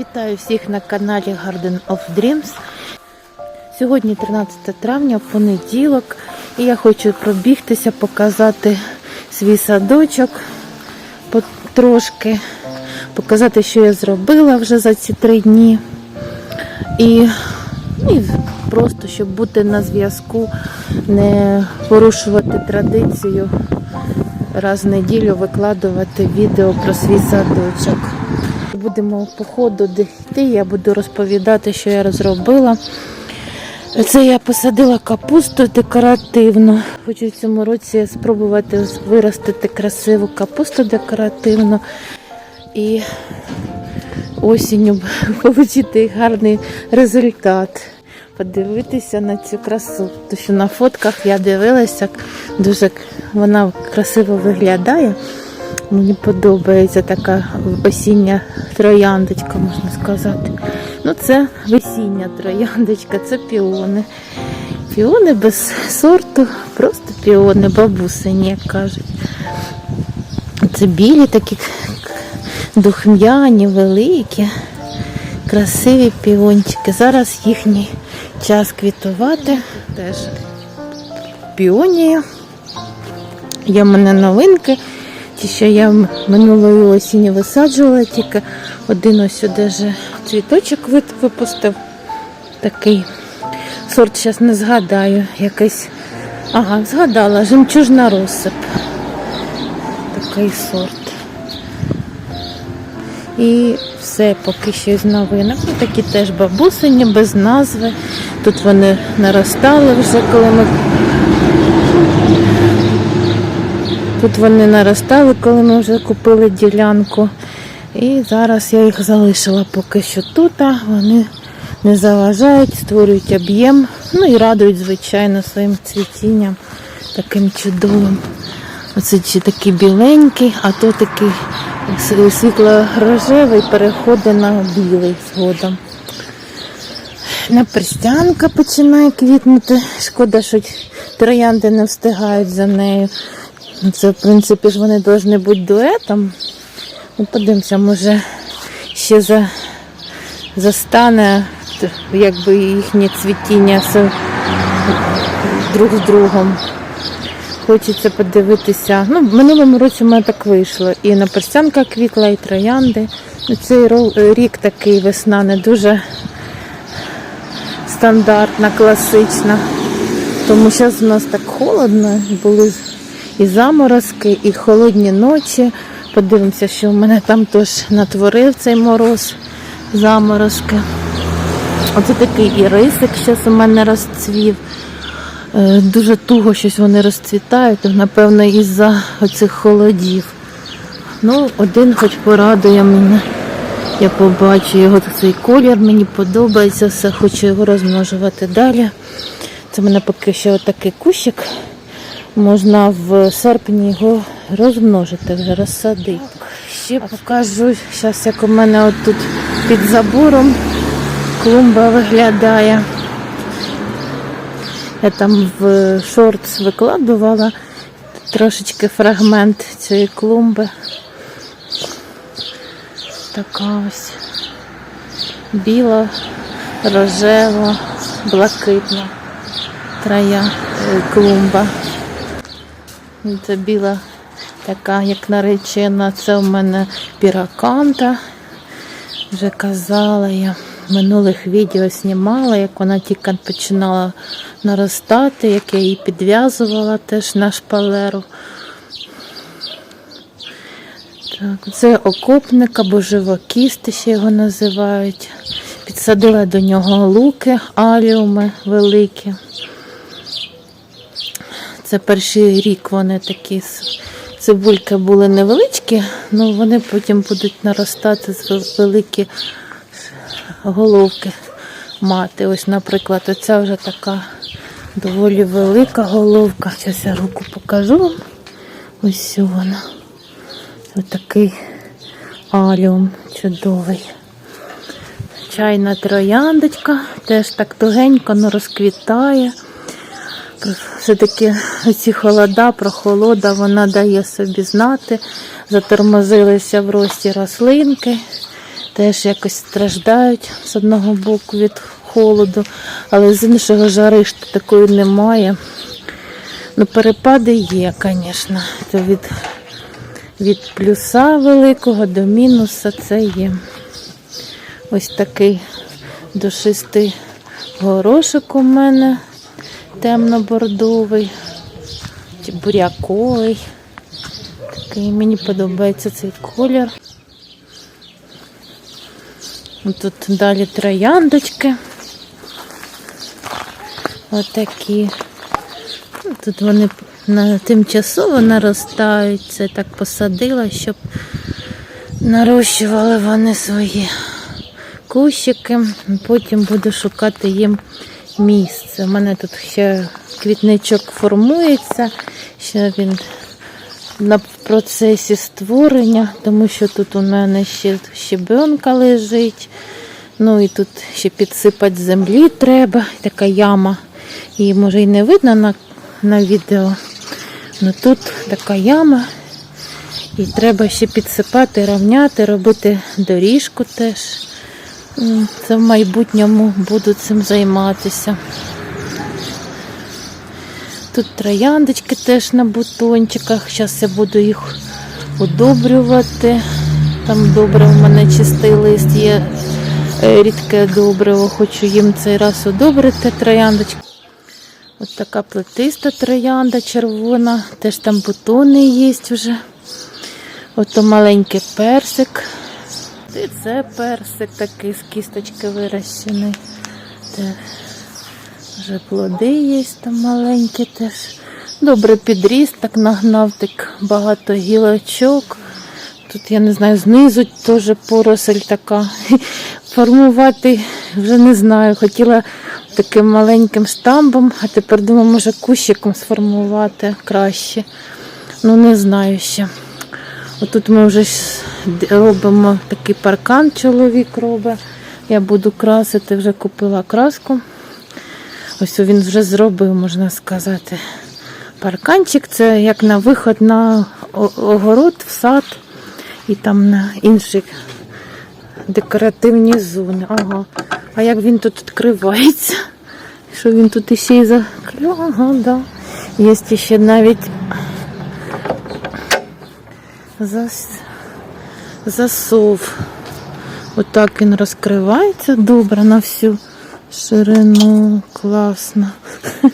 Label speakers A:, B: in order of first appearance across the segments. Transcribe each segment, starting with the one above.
A: Вітаю всіх на каналі Garden of Dreams. Сьогодні 13 травня, понеділок, і я хочу пробігтися, показати свій садочок потрошки, показати, що я зробила вже за ці три дні. І, і просто, щоб бути на зв'язку, не порушувати традицію раз в неділю викладувати відео про свій садочок. Будемо по ходу йти, я буду розповідати, що я розробила. Це я посадила капусту декоративно. Хочу в цьому році спробувати виростити красиву капусту декоративно і осінню отримати гарний результат. Подивитися на цю красу. Тому що на фотках я дивилася, дуже вона красиво виглядає. Мені подобається така осіння трояндочка, можна сказати. Ну, це весіння трояндочка, це піони. Піони без сорту, просто піони, бабусині, як кажуть. Це білі такі духм'яні, великі, красиві піончики. Зараз їхній час квітувати. Теж піонії. Є в мене новинки. Ті, що я минулої осінні висаджувала, тільки один ось сюди же цвіточок випустив. Такий сорт, зараз не згадаю, якийсь. Ага, згадала, жемчужна розсип. Такий сорт. І все, поки що із новинок. Ну, такі теж бабусині, без назви. Тут вони наростали вже, коли ми Тут вони наростали, коли ми вже купили ділянку. І зараз я їх залишила поки що тут. Вони не заважають, створюють об'єм, ну і радують, звичайно, своїм цвітінням таким чудовим. Оце чи такий біленький, а то такий світло-рожевий переходить на білий згодом. Наперстянка починає квітнути. Шкода, що троянди не встигають за нею. Ну, Це, в принципі, ж вони повинні бути дуетом. Ну, подивимося, може ще за, застане якби їхнє цвітіння друг з другом. Хочеться подивитися. Ну, в минулому році в мене так вийшло. І наперстянка квітла, і троянди. Ну, Цей рік такий весна не дуже стандартна, класична. Тому зараз у нас так холодно, були і заморозки, і холодні ночі. Подивимося, що в мене там теж натворив цей мороз, заморозки. Оце такий ірисик зараз у мене розцвів. Е, Дуже туго щось вони розцвітають, напевно, із-за оцих холодів. Ну, один хоч порадує мене. Я побачу його цей колір, мені подобається, все, хочу його розмножувати далі. Це в мене поки що такий кущик. Можна в серпні його розмножити, вже розсадити. Ще покажу зараз, як у мене от тут під забором клумба виглядає. Я там в шортс викладувала трошечки фрагмент цієї клумби. Така ось біла, рожева, блакитна трая е, клумба. Це біла така, як наречена. Це у мене піраканта. Вже казала я. В минулих відео знімала, як вона тільки починала наростати, як я її підв'язувала теж на шпалеру. Так, це окопник або живокісти, ще його називають. Підсадила до нього луки, аліуми великі. Це перший рік вони такі цибульки були невеличкі, але вони потім будуть наростати з великі головки мати. Ось, наприклад, оця вже така доволі велика головка. Зараз я руку покажу вам. Ось вона. Ось такий аліум чудовий. Чайна трояндочка, теж так тугенько, но розквітає. Все-таки ці холода, прохолода, вона дає собі знати. Затормозилися в рості рослинки. теж якось страждають з одного боку від холоду, але з іншого жари такої немає. Ну, перепади є, звісно. То від, від плюса великого до мінуса це є. Ось такий душистий горошок у мене темно-бордовий, буряковий. Такий мені подобається цей колір. Тут далі трояндочки. Отакі. Тут вони тимчасово наростають. Це так посадила, щоб нарощували вони свої кущики. Потім буду шукати їм місце. У мене тут ще квітничок формується, ще він на процесі створення, тому що тут у мене ще щебенка лежить. Ну і тут ще підсипати землі треба. Така яма. Її може і не видно на, на відео. Ну тут така яма. І треба ще підсипати, рівняти, робити доріжку теж. Це в майбутньому буду цим займатися. Тут трояндочки теж на бутончиках. Зараз я буду їх удобрювати. Там добре в мене чистий лист є е, рідке добриво. Хочу їм цей раз удобрити трояндочки. Ось така плетиста троянда червона. Теж там бутони є вже. Ото маленький персик. І це персик такий з кісточки вирощений. Те вже плоди є там маленькі теж. Добре підріс, так нагнав так багато гілочок. Тут, я не знаю, знизу теж поросель така. Формувати вже не знаю. Хотіла таким маленьким штамбом, а тепер думаю, може кущиком сформувати краще. Ну, не знаю ще. Отут ми вже робимо такий паркан, чоловік робить. Я буду красити, вже купила краску. Ось він вже зробив, можна сказати. Парканчик це як на виход на огород, в сад і там на інші декоративні зони. Ага. А як він тут відкривається? Що він тут іще й закрив? Ага, да. Є ще навіть зас... засов. Отак він розкривається добре на всю ширину. Класно.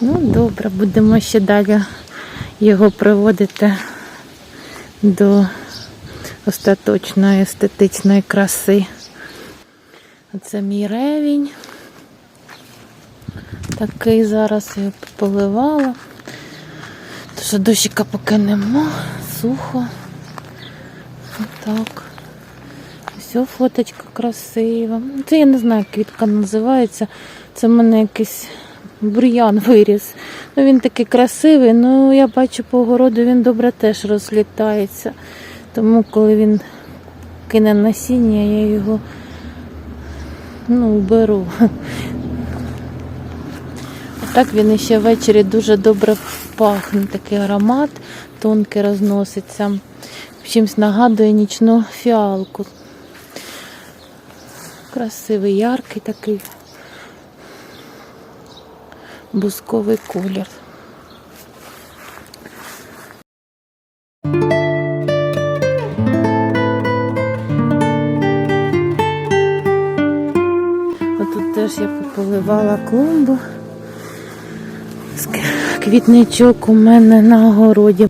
A: Ну, добре, будемо ще далі його приводити до остаточної естетичної краси. Оце мій ревінь. Такий зараз я поливала. Тож дощика поки нема, сухо. Отак. Все, фоточка красива. Це я не знаю, як квітка називається. Це в мене якийсь бур'ян виріс. Ну, він такий красивий, ну я бачу по огороду він добре теж розлітається. Тому коли він кине насіння, я його ну, беру. Так він ще ввечері дуже добре пахне, такий аромат тонкий розноситься. Чимось нагадує нічну фіалку. Красивий, яркий такий бусковий колір. Тут теж я поливала клумбу. Квітничок у мене на огороді.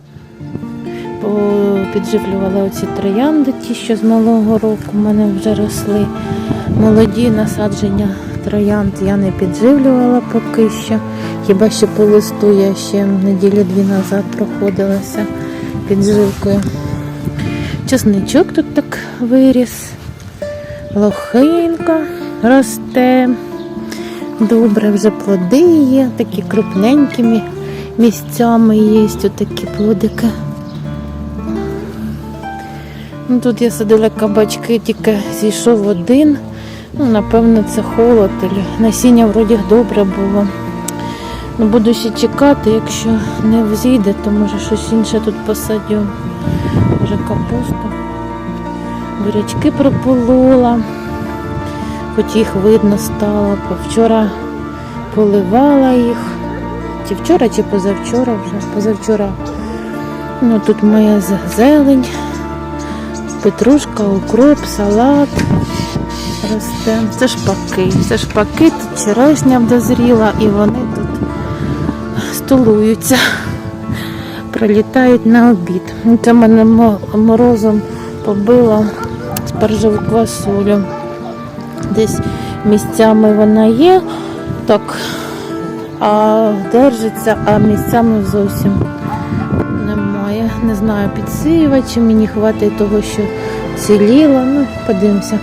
A: Підживлювала оці троянди, ті, що з малого року в мене вже росли. Молоді насадження троянд я не підживлювала поки що. Хіба що по листу я ще неділі-дві назад проходилася підживкою. Чесничок тут так виріс. Лохинка росте. Добре, вже плоди є, такі крупненькі мі- місцями є такі плодики. Ну, тут я садила кабачки, тільки зійшов один. Ну, напевно, це холод. Насіння вроді добре було. Ну, буду ще чекати, якщо не взійде, то може щось інше тут посадю. Може капусту. Бурячки прополола, хоч їх видно стало. Вчора поливала їх. Чи вчора, чи позавчора вже. Позавчора. Ну, тут моя зелень, петрушка, укроп, салат росте. Це шпаки. Це шпаки, тут черешня дозріла і вони тут столуються, прилітають на обід. Це мене мо- морозом побило спаржеву квасолю. Десь місцями вона є, так, а держиться, а місцями зовсім немає. Не знаю, підсіювати, чи мені хватить того, що ціліло. Ну, подивимося.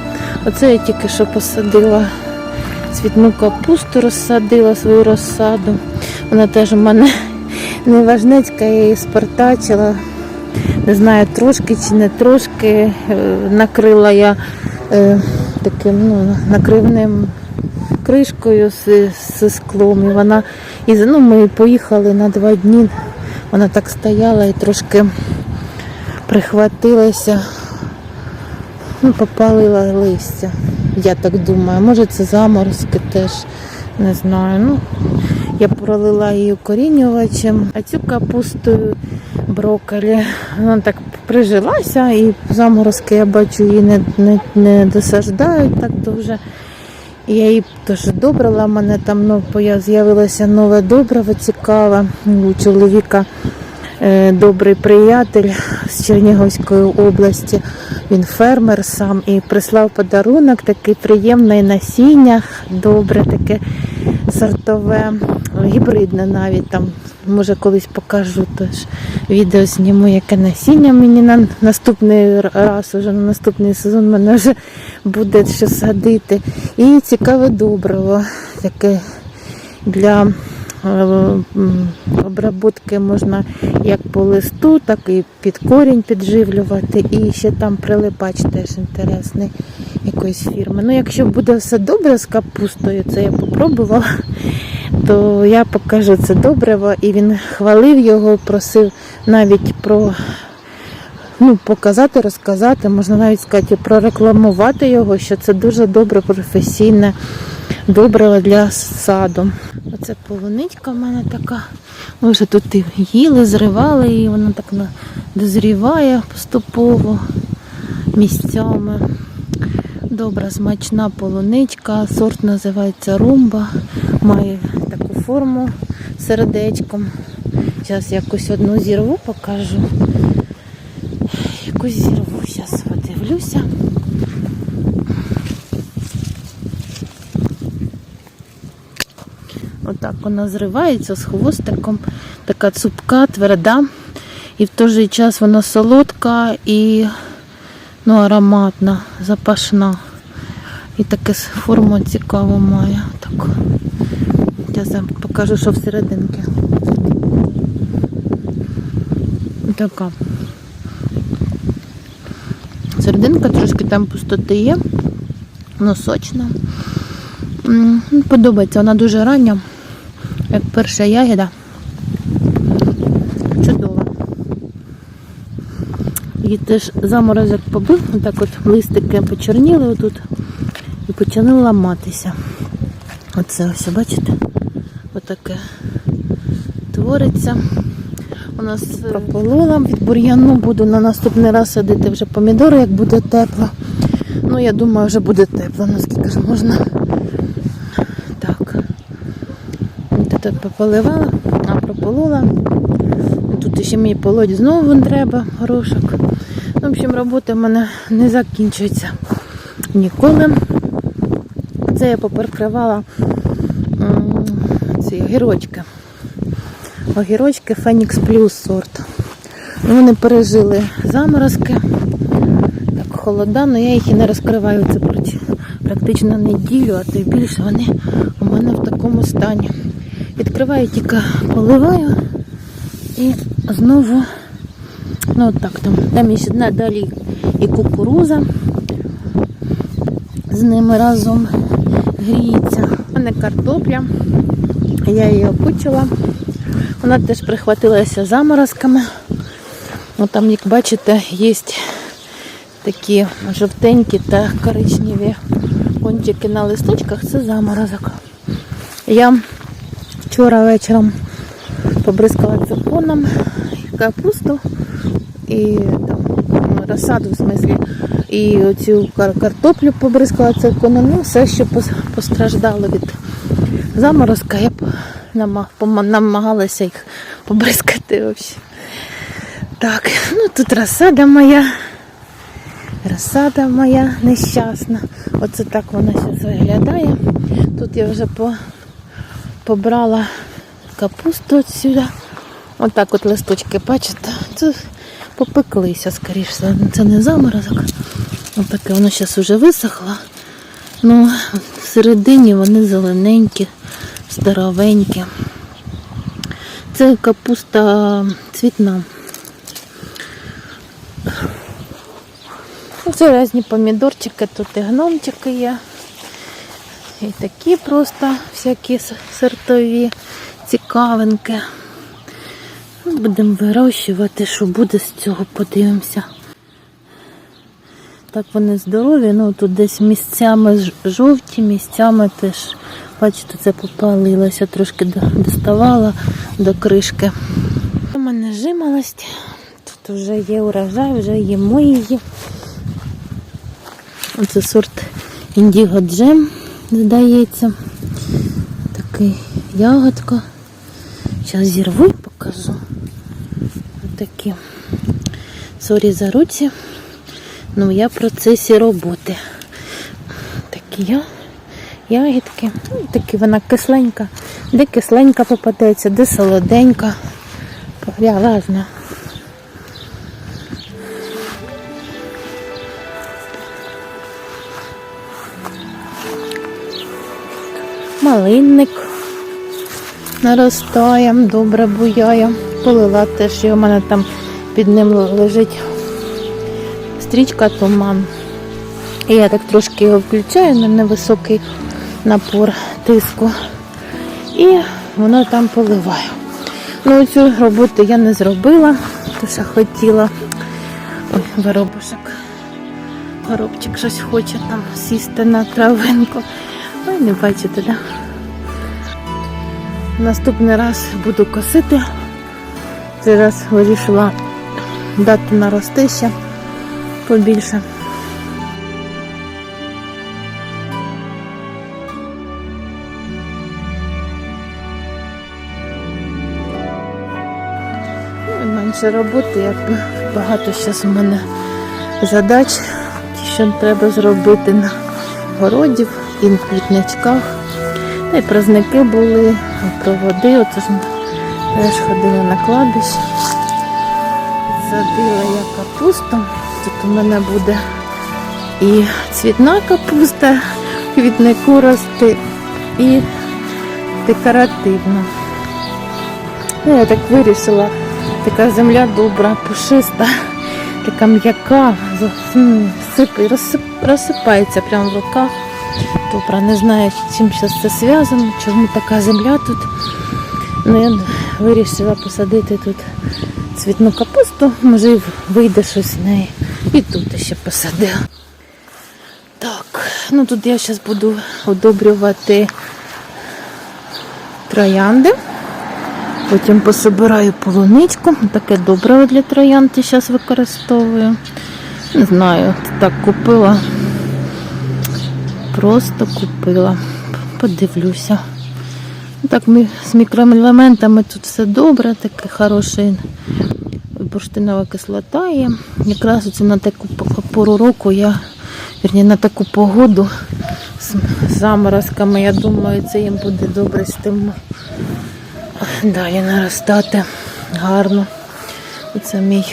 A: Оце я тільки що посадила цвітну капусту, розсадила свою розсаду. Вона теж у мене не важнецька, я її спартачила. Не знаю, трошки чи не трошки. Е, Накрила я е, таким ну, накривним кришкою з, з склом. І вона і ну, ми поїхали на два дні. Вона так стояла і трошки прихватилася, ну, попалила листя. Я так думаю. Може це заморозки теж. Не знаю. Ну, я пролила її укорінювачем, а цю капустою брокколі. Вона так прижилася і заморозки я бачу її не, не, не досаждають так дуже. Я її теж добрила, мене там ну, з'явилося нове добриво цікаве. У чоловіка е, добрий приятель з Чернігівської області. Він фермер сам і прислав подарунок, такий приємний насіння, добре, таке сортове, гібридне навіть там. Може колись покажу теж відео зніму, яке насіння мені на наступний раз, уже на наступний сезон мене вже буде що садити. І цікаве добриво таке для е, м, обробітки можна як по листу, так і під корінь підживлювати. І ще там прилипач теж інтересний якоїсь фірми. Ну, якщо буде все добре з капустою, це я попробувала, то я покажу це добриво. І він хвалив його, просив навіть про ну, показати, розказати, можна навіть сказати, прорекламувати його, що це дуже добре професійне добриво для саду. Оце полуничка в мене така. Ми вже тут і їли, зривали її, вона так дозріває поступово місцями. Добра, смачна полуничка, сорт називається румба, має таку форму сердечком. Зараз якось одну зірву покажу. Якусь зірву, зараз подивлюся. Отак вона зривається з хвостиком, така цупка, тверда. І в той же час вона солодка і ну, ароматна, запашна. І таке форму цікаву має. Так. Я покажу, що всерединки. Така. Серединка трошки там пустоти є, але сочна. Подобається, вона дуже рання, як перша ягіда. Її теж заморозок побив, так от листики почорніли отут і почали ламатися. Оце ось, бачите? Отаке твориться. У нас прополола від бур'яну, буду на наступний раз садити вже помідори, як буде тепло. Ну, я думаю, вже буде тепло, наскільки ж можна. Так. Тут пополивала, а прополола. Тут ще мені полоть знову треба, горошок. В общем, робота в мене не закінчується ніколи. Це я поперкривала ці огірочки. Огірочки Фенікс Плюс сорт. Ну, Вони пережили заморозки, так холода, але я їх і не розкриваю. Це практично неділю, а то й більше вони у мене в такому стані. Відкриваю, тільки поливаю і знову, ну от так там, там ще одна далі і кукуруза з ними разом гріється. У мене картопля, я її опучила. Вона теж прихватилася заморозками. От там, як бачите, є такі жовтенькі та коричневі кончики на листочках це заморозок. Я вчора вечором побризкала цирконом капусту і там ну, розсаду в смислі. І оцю картоплю побризкала цирконом. Ну, все, що постраждало від заморозка, я намагалася їх побризкати. Взагалі. Так, ну тут розсада моя. Розсада моя нещасна. Оце так вона зараз виглядає. Тут я вже по, побрала капусту отсюди. Отак от листочки, бачите, це попеклися, скоріше. Це не заморозок. Отаке воно зараз вже висохло. Ну, всередині вони зелененькі, здоровенькі. Це капуста цвітна. Це різні помідорчики, тут і гномчики є. І такі просто всякі сортові цікавинки. Ну, Будемо вирощувати, що буде з цього, подивимося. Так вони здорові, ну тут десь місцями жовті, місцями теж, бачите, це попалилося, трошки доставала до кришки. У мене жимолость, тут вже є урожай, вже їмо її. Оце сорт індіго джем, здається. Такий ягодка. Зараз зірву покажу. Такі. Сорі за руці. Ну, я в процесі роботи. Такі я, ягідки. Ну, такі вона кисленька. Де кисленька попадеться, де солоденька. Я різна. Малинник наростає, добре буяє. Полила теж, і у мене там під ним лежить стрічка туман. І я так трошки його включаю на невисокий напор тиску. І воно там поливає. Ну, цю роботу я не зробила, то що хотіла. Ой, воробушок. Горобчик щось хоче там сісти на травинку. Ой, не бачите, да? Наступний раз буду косити. Цей раз вирішила дати нарости ще побільше. Ну, менше роботи, якби багато зараз у мене задач, що треба зробити на городі, і в квітничках. Та й праздники були, і проводи, оце ж теж ходила на кладбище. Садила я капусту. Тут у мене буде і цвітна капуста, квітнику рости, і декоративна. Ну, я так вирішила, така земля добра, пушиста, така м'яка, розсипається прямо в руках. Добра, не знаю, з чим зараз це зв'язано, чому така земля тут. Ну, я вирішила посадити тут цвітну капусту, може і вийде щось з неї. І тут ще посадила. Так, ну тут я зараз буду одобрювати троянди. Потім пособираю полуничку. Таке добре для троянди зараз використовую. Не знаю, так купила. Просто купила. Подивлюся. Ну, Так, з мікроелементами тут все добре, такий хороший бурштинова кислота є. Якраз оце на таку пору року я, вірні, на таку погоду з заморозками, я думаю, це їм буде добре з тим далі наростати гарно. Оце мій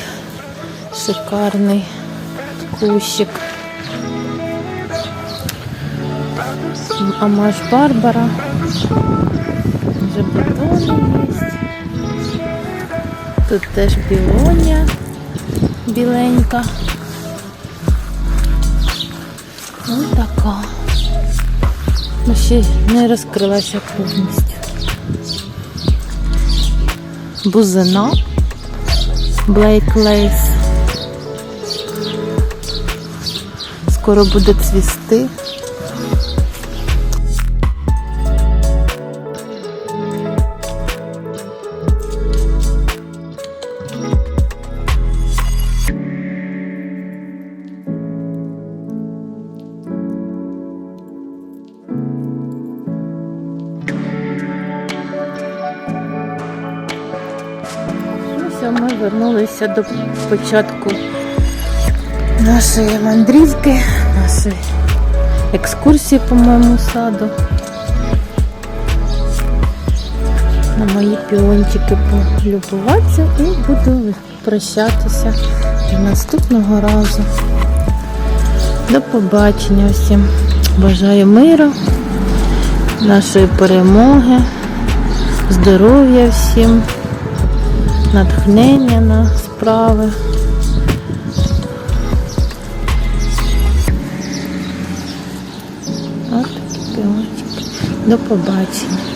A: шикарний кущик. Амаш Барбара. Вже бутони є. Тут теж білоня біленька. Ось така. Ну, ще не розкрилася повністю. Бузина. Блейк Лейс. скоро буде цвісти. Вернулися до початку нашої мандрівки, нашої екскурсії по моєму саду. На мої піончики полюбуватися і буду прощатися до наступного разу. До побачення всім. Бажаю миру, нашої перемоги, здоров'я всім натхнення на справи. От такі. До побачення.